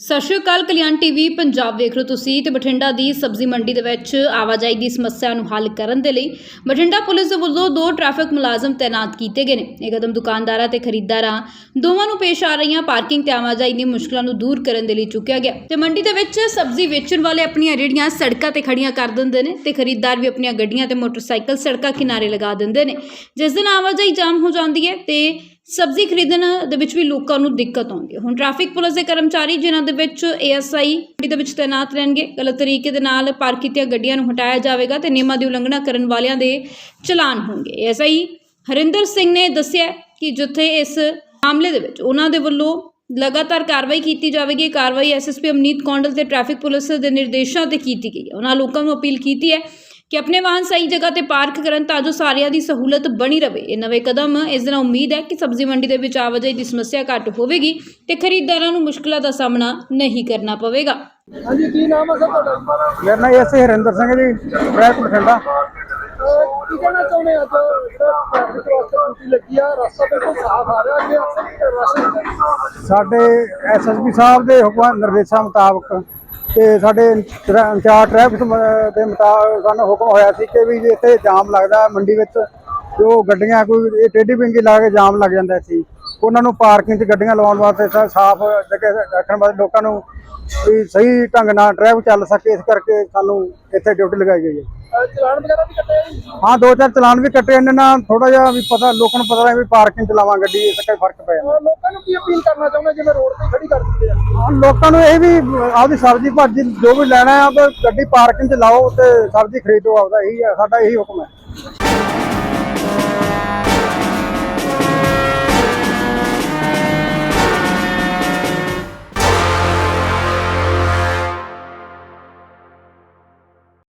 ਸਤਿ ਸ਼੍ਰੀ ਅਕਾਲ, ਕਲਿਆਣ ਟੀਵੀ ਪੰਜਾਬ ਵੇਖ ਰਹੇ ਹੋ ਤੁਸੀਂ ਤੇ ਬਠਿੰਡਾ ਦੀ ਸਬਜ਼ੀ ਮੰਡੀ ਦੇ ਵਿੱਚ ਆਵਾਜਾਈ ਦੀ ਸਮੱਸਿਆ ਨੂੰ ਹੱਲ ਕਰਨ ਦੇ ਲਈ ਬਠਿੰਡਾ ਪੁਲਿਸ ਦੇ ਵੱਲੋਂ ਦੋ ਟ੍ਰੈਫਿਕ ਮੁਲਾਜ਼ਮ ਤਾਇਨਾਤ ਕੀਤੇ ਗਏ ਨੇ। ਇਹ ਕਦਮ ਦੁਕਾਨਦਾਰਾਂ ਤੇ ਖਰੀਦਦਾਰਾਂ ਦੋਵਾਂ ਨੂੰ ਪੇਸ਼ ਆ ਰਹੀਆਂ ਪਾਰਕਿੰਗ ਤੇ ਆਵਾਜਾਈ ਦੀ ਮੁਸ਼ਕਲਾਂ ਨੂੰ ਦੂਰ ਕਰਨ ਦੇ ਲਈ ਚੁੱਕਿਆ ਗਿਆ। ਤੇ ਮੰਡੀ ਦੇ ਵਿੱਚ ਸਬਜ਼ੀ ਵੇਚਣ ਵਾਲੇ ਆਪਣੀਆਂ ਰੇਹੜੀਆਂ ਸੜਕਾਂ ਤੇ ਖੜੀਆਂ ਕਰ ਦਿੰਦੇ ਨੇ ਤੇ ਖਰੀਦਦਾਰ ਵੀ ਆਪਣੀਆਂ ਗੱਡੀਆਂ ਤੇ ਮੋਟਰਸਾਈਕਲ ਸੜਕਾਂ ਕਿਨਾਰੇ ਲਗਾ ਦਿੰਦੇ ਨੇ। ਜਿਸ ਦਿਨ ਆਵਾਜਾਈ ਜਾਮ ਹੋ ਜਾਂਦੀ ਹੈ ਤੇ ਸਬਜ਼ੀ ਖਰੀਦਣ ਦੇ ਵਿੱਚ ਵੀ ਲੋਕਾਂ ਨੂੰ ਦਿੱਕਤ ਆਉਂਦੀ ਹੈ। ਹੁਣ ਟ੍ਰੈਫਿਕ ਪੁਲਿਸ ਦੇ ਕਰਮਚਾਰੀ, ਜਿਨ੍ਹਾਂ ਦੇ ਵਿੱਚ ਏਐਸਆਈ ਦੇ ਵਿੱਚ ਤਾਇਨਾਤ ਰਹਿਣਗੇ, ਗਲਤ ਤਰੀਕੇ ਦੇ ਨਾਲ ਪਾਰਕ ਕੀਤੀਆਂ ਗੱਡੀਆਂ ਨੂੰ ਹਟਾਇਆ ਜਾਵੇਗਾ ਤੇ ਨਿਯਮਾਂ ਦੀ ਉਲੰਘਣਾ ਕਰਨ ਵਾਲਿਆਂ ਦੇ ਚਲਾਨ ਹੋਣਗੇ। ਏਐਸਆਈ ਹਰਿੰਦਰ ਸਿੰਘ ਨੇ ਦੱਸਿਆ ਕਿ ਜਿੱਥੇ ਇਸ ਮਾਮਲੇ ਦੇ ਵਿੱਚ ਉਹਨਾਂ ਦੇ ਵੱਲੋਂ ਲਗਾਤਾਰ ਕਾਰਵਾਈ ਕੀਤੀ ਜਾਵੇਗੀ, ਇਹ ਕਾਰਵਾਈ ਐਸਐਸਪੀ ਅਮਨੀਤ ਕੌਂਡਲ ਤੇ ਟ੍ਰੈਫਿਕ ਪੁਲਿਸ ਦੇ ਨਿਰਦੇਸ਼ਾਂ ਤੇ ਕੀਤੀ ਗਈ ਹੈ। ਉਹਨਾਂ ਲੋਕਾਂ ਨੂੰ ਅਪੀਲ ਕੀਤੀ ਹੈ ਕਿ ਆਪਣੇ ਵਾਹਨ ਸਹੀ ਜਗ੍ਹਾ ਤੇ ਪਾਰਕ ਕਰਨ ਤਾਂ ਜੋ ਸਾਰਿਆਂ ਦੀ ਸਹੂਲਤ ਬਣੀ ਰਵੇ। ਇਹ ਨਵੇਂ ਕਦਮ ਇਸ ਦਿਨ ਉਮੀਦ ਹੈ ਕਿ ਸਬਜ਼ੀ ਮੰਡੀ ਦੇ ਵਿੱਚ ਆਵਾਜਾਈ ਦੀ ਸਮੱਸਿਆ ਘੱਟ ਹੋਵੇਗੀ ਤੇ ਖਰੀਦਦਾਰਾਂ ਨੂੰ ਮੁਸ਼ਕਲਾਂ ਦਾ ਸਾਹਮਣਾ ਨਹੀਂ ਕਰਨਾ ਪਵੇਗਾ। ਹਾਂਜੀ ਕੀ ਨਾਮ ਹੈ ਸਰ ਤੁਹਾਡਾ? ਮੇਰਾ ਨਾਮ ਐਸ ਹਰਿੰਦਰ ਸਿੰਘ ਜੀ ਟ੍ਰੈਫਿਕ ਬਠਿੰਡਾ। ਕੀ ਕਹਿਣਾ ਚਾਹੁੰਦੇ ਆ ਰਸਤਾ ਬਿਲਕੁਲ ਸਾਫ਼ ਆ ਰਿਹਾ ਅੱਗੇ ਅਕਸਰ ਰਸ਼ ਹੁੰਦਾ ਸਾਡੇ ਐਸਐਸਪੀ ਸਾਹਿਬ ਦੇ ਹੁਕਮ ਨਿਰਦੇਸ਼ਾਂ ਮੁਤਾਬਕ ਤੇ ਸਾਡੇ ਇੰਚਾ- ਇੰਚਾਰਜ ਟ੍ਰੈਫਿਕ ਦੇ ਮੁਤਾਬਕ ਸਾਨੂੰ ਹੁਕਮ ਹੋਇਆ ਸੀ ਕਿ ਵੀ ਇੱਥੇ ਜਾਮ ਲੱਗਦਾ ਮੰਡੀ ਵਿੱਚ ਜੋ ਗੱਡੀਆਂ ਕੋਈ ਇਹ ਟੇਢੀ ਪਿੰਗੀ ਲਾ ਕੇ ਜਾਮ ਲੱਗ ਜਾਂਦਾ ਸੀ। ਉਹਨਾਂ ਨੂੰ ਪਾਰਕਿੰਗ 'ਚ ਗੱਡੀਆਂ ਲਵਾਉਣ ਵਾਸਤੇ ਸਾਫ਼ ਜਗ੍ਹਾ ਰੱਖਣ ਵਾਸਤੇ ਲੋਕਾਂ ਨੂੰ ਵੀ ਸਹੀ ਢੰਗ ਨਾਲ ਟ੍ਰੈਫਿਕ ਚੱਲ ਸਕੇ ਇਸ ਕਰਕੇ ਸਾਨੂੰ ਇੱਥੇ ਡਿਊਟੀ ਲਗਾਈ ਗਈ ਹੈ। ਚਲਾਨ ਵਗੈਰਾ ਵੀ ਕੱਟੇ ਹਾਂ ਦੋ ਚਾਰ ਚਲਾਨ ਵੀ ਕੱਟੇ ਇਹਨਾਂ ਨਾਲ ਥੋੜਾ ਜਿਹਾ ਵੀ ਪਤਾ ਲੋਕਾਂ ਨੂੰ ਪਤਾ ਹੈ ਵੀ ਪਾਰਕਿੰਗ ਚ ਲਾਵਾਂ ਗੱਡੀ ਇਸ ਕਰਕੇ ਫ਼ਰਕ ਪੈ ਜਾਂਦਾ। ਅਹ ਲੋਕਾਂ ਨੂੰ ਕੀ ਅਪੀਲ ਕਰਨਾ ਚਾਹੁੰਦੇ ਜਿਵੇਂ ਰੋਡ ਤੇ ਖੜੀ ਕਰ ਦਿੰਦੇ ਆ ਹਾਂ, ਲੋਕਾਂ ਨੂੰ ਇਹ ਵੀ ਆਪਦੀ ਸਬਜ਼ੀ ਭਾਜੀ ਜੋ ਵੀ ਲੈਣਾ ਹੈ ਆਪ ਗੱਡੀ ਪਾਰਕਿੰਗ ਚ ਲਾਓ ਤੇ ਸਬਜ਼ੀ ਖਰੀਦੋ ਆਪਦਾ ਇਹੀ ਹੈ ਸਾਡਾ ਇਹੀ ਹੁਕਮ ਹੈ।